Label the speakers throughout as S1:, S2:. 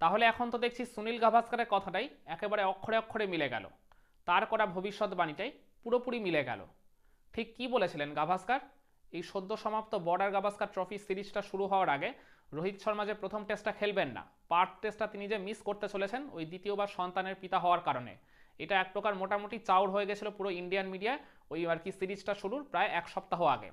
S1: তাহলে এখন তো দেখছি সুনীল গাভাস্কারের কথাটাই একেবারে অক্ষরে অক্ষরে মিলে গেল। তার করা ভবিষ্যৎবাণীটাই পুরোপুরি মিলে গেল। ঠিক কি বলেছিলেন গাভাস্কার? এই সদ্য সমাপ্ত বর্ডার গাভাস্কার ট্রফি সিরিজটা শুরু হওয়ার আগে রোহিত শর্মা যে প্রথম টেস্টটা খেলবেন না, পার্ট টেস্টটা তিনি যে মিস করতে চলেছেন, ওই দ্বিতীয়বার সন্তানের পিতা হওয়ার কারণে। এটা এক প্রকার মোটামুটি চাউর হয়ে গেছিল পুরো ইন্ডিয়ান মিডিয়ায় ওই আর কি সিরিজটা শুরুর প্রায় এক সপ্তাহ আগে।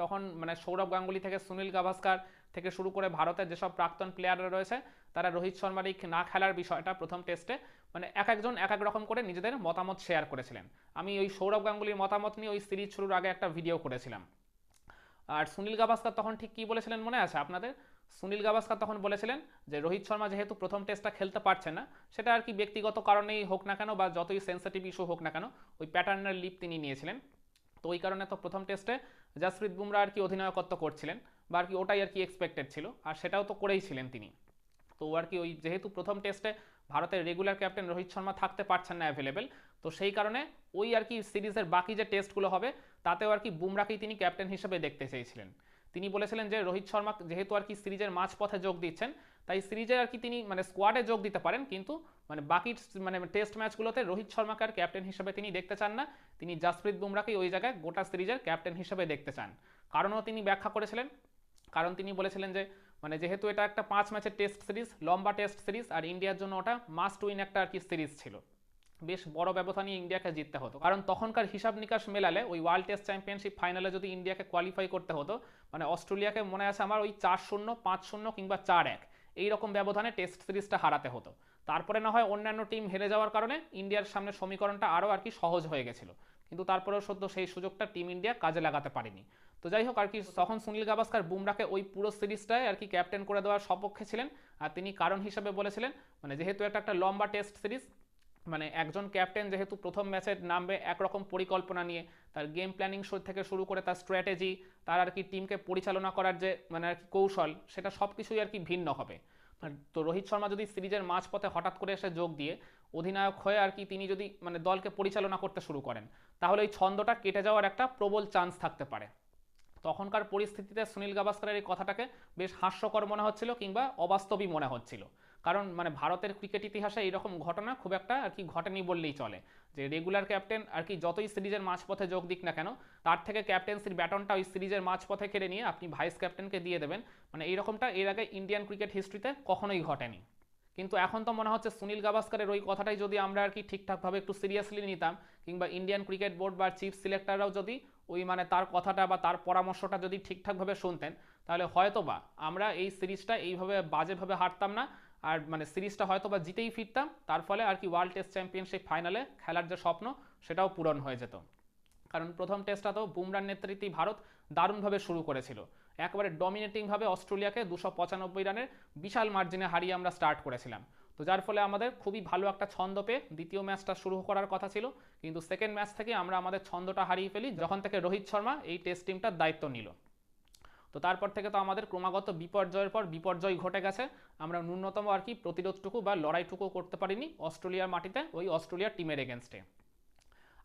S1: তখন মানে সৌরভ গাঙ্গুলি থেকে সুনীল গাভাস্কার থেকে শুরু করে ভারতের যেসব প্রাক্তন প্লেয়াররা রয়েছে তারা রোহিত শর্মার এই না খেলার বিষয়টা প্রথম টেস্টে মানে এক একজন এক এক রকম করে নিজেদের মতামত শেয়ার করেছিলেন। আমি ওই সৌরভ গাঙ্গুলির মতামত নিয়ে ওই সিরিজ শুরুর আগে একটা ভিডিও করেছিলাম। আর সুনীল গাভাস্কার তখন ঠিক কি বলেছিলেন মনে আছে আপনাদের? সুনীল গাভাস্কার তখন বলেছিলেন যে রোহিত শর্মা যেহেতু প্রথম টেস্টটা খেলতে পারছে না, সেটা আর কি ব্যক্তিগত কারণেই হোক না কেন বা যতই সেন্সিটিভ ইস্যু হোক না কেন, ওই প্যাটার্নের লিপ তিনি নিয়েছিলেন। তো ওই কারণে তো প্রথম টেস্টে জাসপ্রীত বুমরা আর কি অধিনায়কত্ব করছিলেন বা আর কি ওটাই আর কি এক্সপেক্টেড ছিল, আর সেটাও তো করেই ছিলেন তিনি। তো আর কি ওই যেহেতু প্রথম টেস্টে ভারতের রেগুলার ক্যাপ্টেন রোহিত শর্মা থাকতে পারছেন না অ্যাভেলেবেল তো সেই কারণে ওই আর কি সিরিজের বাকি যে টেস্টগুলো হবে, তাতেও আর কি বুমরাকেই তিনি ক্যাপ্টেন হিসেবে দেখতে চেয়েছিলেন। তিনি বলেছিলেন যে রোহিত শর্মা যেহেতু আর কি সিরিজের মাঝপথে যোগ দিচ্ছেন, তাই সিরিজে আর কি তিনি মানে স্কোয়াডে যোগ দিতে পারেন, কিন্তু মানে বাকি মানে টেস্ট ম্যাচগুলোতে রোহিত শর্মাকে আর ক্যাপ্টেন হিসেবে তিনি দেখতে চান না। তিনি জাসপ্রীত বুমরাকেই ওই জায়গায় গোটা সিরিজের ক্যাপ্টেন হিসেবে দেখতে চান। কারণও তিনি ব্যাখ্যা করেছিলেন, কারণ তিনি বলেছিলেন যে মানে যেহেতু এটা একটা পাঁচ ম্যাচের টেস্ট সিরিজ লম্বা টেস্ট সিরিজ আর ইন্ডিয়ার জন্য ওটা মাস্ট উইন একটা আর কি সিরিজ ছিল। বেশ বড় ব্যবধানে ইন্ডিয়াকে জিততে হতো। কারণ তখনকার হিসাব নিকাশ মেলালে ওই ওয়ার্ল্ড টেস্ট চ্যাম্পিয়নশিপ ফাইনালে যদি ইন্ডিয়াকে কোয়ালিফাই করতে হতো মানে অস্ট্রেলিয়াকে মনে আছে আমার ওই চার শূন্য, পাঁচ শূন্য কিংবা চার এক, এইরকম ব্যবধানে টেস্ট সিরিজটা হারাতে হতো। তারপরে না হয় অন্যান্য টিম হেরে যাওয়ার কারণে ইন্ডিয়ার সামনে সমীকরণটা আরও আর কি সহজ হয়ে গেছিল। কিন্তু তারপরেও সদ্য সেই সুযোগটা টিম ইন্ডিয়া কাজে লাগাতে পারেনি। তো যাই হোক, আর কি তখন সুনীল গাভাস্কার বুমরাকে ওই পুরো সিরিজটায় আর কি ক্যাপ্টেন করে দেওয়ার সপক্ষে ছিলেন। আর তিনি কারণ হিসেবে বলেছিলেন মানে যেহেতু একটা একটা লম্বা টেস্ট সিরিজ মানে একজন ক্যাপ্টেন যেহেতু প্রথম ম্যাচে নামবে একরকম পরিকল্পনা নিয়ে, তার গেম প্ল্যানিং থেকে শুরু করে তার স্ট্র্যাটেজি তার আর কি টিমকে পরিচালনা করার যে মানে আর কি কৌশল, সেটা সব কিছুই আর কি ভিন্ন হবে। তো রোহিত শর্মা যদি সিরিজের মাঝপথে হঠাৎ করে এসে যোগ দিয়ে অধিনায়ক হয়ে আর কি তিনি যদি মানে দলকে পরিচালনা করতে শুরু করেন, তাহলে এই ছন্দটা কেটে যাওয়ার একটা প্রবল চান্স থাকতে পারে। তখনকার পরিস্থিতিতে সুনীল গাভাস্করের এই কথাটাকে বেশ হাস্যকর মনে হচ্ছিল কিংবা অবাস্তবই মনে হচ্ছিল। কারণ মানে ভারতের ক্রিকেট ইতিহাসে এইরকম ঘটনা খুব একটা আর কি ঘটেনি বললেই চলে। যে রেগুলার ক্যাপ্টেন আর কি যতই সিরিজের মাঝপথে যোগ দিক না কেন, তার থেকে ক্যাপ্টেন্সির ব্যাটনটা ওই সিরিজের মাঝপথে কেড়ে নিয়ে আপনি ভাইস ক্যাপ্টেনকে দিয়ে দেবেন। মানে এইরকমটা এর আগে ইন্ডিয়ান ক্রিকেট হিস্ট্রিতে কখনোই ঘটেনি। কিন্তু এখন তো মনে হচ্ছে সুনীল গাভাস্করের ওই কথাটাই যদি আমরা আর কি ঠিকঠাকভাবে একটু সিরিয়াসলি নিতাম, কিংবা ইন্ডিয়ান ক্রিকেট বোর্ড বা চিফ সিলেক্টররাও যদি ওই মানে তার কথাটা বা তার পরামর্শটা যদি ঠিকঠাকভাবে শুনতেন, তাহলে হয়তো বা আমরা এই সিরিজটা এইভাবে বাজেভাবে হারতাম না। আর মানে সিরিজটা হয়তো বা জিতেই ফিরতাম, তার ফলে আর কি ওয়ার্ল্ড টেস্ট চ্যাম্পিয়নশিপ ফাইনালে খেলার যে স্বপ্ন, সেটাও পূরণ হয়ে যেত। কারণ প্রথম টেস্টটা তো বুমরার নেতৃত্বেই ভারত দারুণভাবে শুরু করেছিল। একবারে ডমিনেটিংভাবে অস্ট্রেলিয়াকে দুশো পঁচানব্বই রানের বিশাল মার্জিনে হারিয়ে আমরা স্টার্ট করেছিলাম। তো যার ফলে আমাদের খুবই ভালো একটা ছন্দ পেয়ে দ্বিতীয় ম্যাচটা শুরু করার কথা ছিল। কিন্তু সেকেন্ড ম্যাচ থেকে আমরা আমাদের ছন্দটা হারিয়ে ফেলি। যখন থেকে রোহিত শর্মা এই টেস্ট টিমটার দায়িত্ব নিল। তো তারপর থেকে তো আমাদের ক্রমাগত বিপর্যয়ের পর বিপর্যয় ঘটে গেছে। আমরা ন্যূনতম আর কি প্রতিরোধটুকু বা লড়াইটুকু করতে পারিনি অস্ট্রেলিয়ার মাটিতে, ওই অস্ট্রেলিয়ার টিমের এগেনস্টে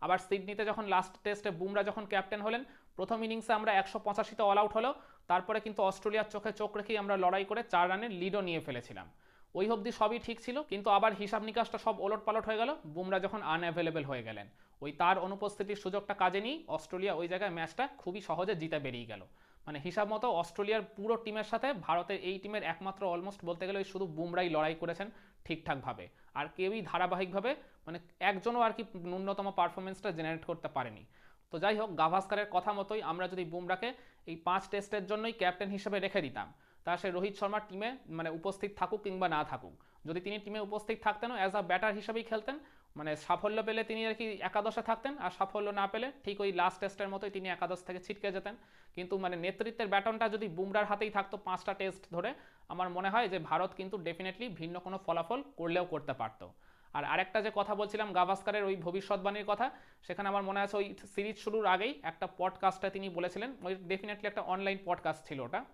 S1: আবার সিডনিতে যখন লাস্ট টেস্টে বুমরা যখন ক্যাপ্টেন হলেন, প্রথম ইনিংসে আমরা একশো পঁচাশিতে অল আউট হলো। তারপরে কিন্তু অস্ট্রেলিয়ার চোখে চোখ রেখেই আমরা লড়াই করে চার রানের লিডও নিয়ে ফেলেছিলাম। ওই অবধি সবই ঠিক ছিল, কিন্তু আবার হিসাব নিকাশটা সব ওলট পালট হয়ে গেল। বুমরা যখন আনঅ্যাভেলেবেল হয়ে গেলেন, ওই তার অনুপস্থিতির সুযোগটা কাজে নিয়েই অস্ট্রেলিয়া ওই জায়গায় ম্যাচটা খুবই সহজে জিতে বেরিয়ে গেল। মানে হিসাব মতো অস্ট্রেলিয়ার পুরো টিমের সাথে ভারতের এই টিমের একমাত্র অলমোস্ট বলতে গেলে ওই শুধু বুমরাই লড়াই করেছেন ঠিকঠাকভাবে। আর কেউই ধারাবাহিকভাবে মানে একজনও আর কি ন্যূনতম পারফরমেন্সটা জেনারেট করতে পারেনি। তো যাই হোক, গাভাস্কারের কথা মতোই আমরা যদি বুমরাকে এই পাঁচ টেস্টের জন্যই ক্যাপ্টেন হিসেবে রেখে দিতাম তা সে রোহিত শর্মার টিমে মানে উপস্থিত থাকুক কিংবা না থাকুক। যদি তিনি টিমে উপস্থিত থাকতেনও অ্যাজ আ ব্যাটার হিসেবেই খেলতেন মানে সাফল্য পেলে তিনি আর কি একাদশে থাকতেন আর সাফল্য না পেলে ঠিক ওই লাস্ট টেস্টের মতোই তিনি একাদশ থেকে ছিটকে যেতেন। কিন্তু মানে নেতৃত্বের ব্যাটনটা যদি বুমরার হাতেই থাকতো পাঁচটা টেস্ট ধরে, আমার মনে হয় যে ভারত কিন্তু ডেফিনেটলি ভিন্ন কোনো ফলাফল করলেও করতে পারতো। আর আরেকটা যে কথা বলছিলাম গাভাস্কারের ওই ভবিষ্যৎবাণীর কথা, সেখানে আমার মনে আছে ওই সিরিজ শুরুর আগেই একটা পডকাস্টে তিনি বলেছিলেন, ওই ডেফিনেটলি একটা অনলাইন পডকাস্ট ছিল ওটা।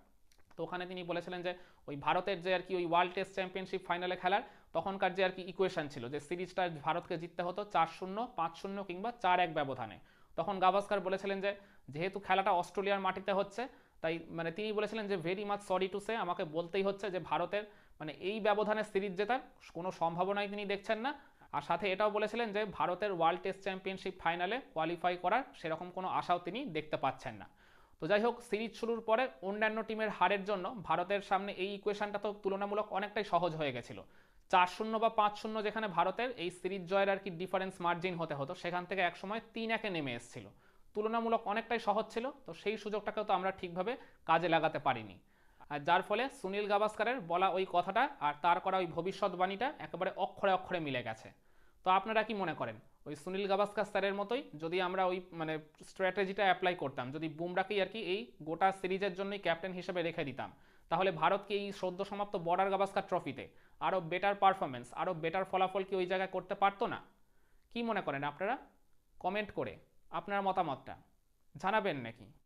S1: তো ওখানে তিনি বলেছিলেন যে ওই ভারতের যে আর কি ওই ওয়ার্ল্ড টেস্ট চ্যাম্পিয়নশিপ ফাইনালে খেলার, তখনকার যে আর কি ইকুয়েশন ছিল যে সিরিজটা ভারতকে জিততে হতো চার শূন্য, পাঁচ শূন্য কিংবা চার এক ব্যবধানে। তখন গাভাস্কার বলেছিলেন যে যেহেতু খেলাটা অস্ট্রেলিয়ার মাটিতে হচ্ছে, তাই মানে তিনি বলেছিলেন যে very much sorry to say আমাকে বলতেই হচ্ছে যে ভারতের মানে এই ব্যবধানে সিরিজ জেতার কোনো সম্ভাবনাই তিনি দেখছেন না। আর সাথে এটাও বলেছিলেন যে ভারতের ওয়ার্ল্ড টেস্ট চ্যাম্পিয়নশিপ ফাইনালে কোয়ালিফাই করার সেরকম কোনো আশাও তিনি দেখতে পাচ্ছেন না। তো যাই হোক, সিরিজ শুরুর পরে অন্যান্য টিমের হারের জন্য ভারতের সামনে এই ইকুয়েশনটা তো তুলনামূলক অনেকটাই সহজ হয়ে গেছিল। চার শূন্য বা পাঁচ শূন্য যেখানে ভারতের, এই সিরিজ জয়ের আর কি ডিফারেন্স মার্জিন হতে হতো, সেখান থেকে একসময় তিন একে নেমে এসেছিল। তুলনামূলক অনেকটাই সহজ ছিল, তো সেই সুযোগটাকেও তো আমরা ঠিকভাবে কাজে লাগাতে পারিনি। আর যার ফলে সুনীল গাভাস্কারের বলা ওই কথাটা আর তার করা ওই ভবিষ্যৎবাণীটা একেবারে অক্ষরে অক্ষরে মিলে গেছে। তো আপনারা কি মনে করেন? ওই সুনীল গাভাস্কার স্যারের মতোই যদি আমরা ওই মানে স্ট্র্যাটেজিটা অ্যাপ্লাই করতাম, যদি বুমরাকেই আর কি এই গোটা সিরিজের জন্যই ক্যাপ্টেন হিসেবে রেখে দিতাম, তাহলে ভারতকে এই সদ্য সমাপ্ত বর্ডার গাভাস্কার ট্রফিতে আরও বেটার পারফরমেন্স আরও বেটার ফলাফল কি ওই জায়গায় করতে পারতো না? কি মনে করেন আপনারা? কমেন্ট করে আপনার মতামতটা জানাবেন নাকি?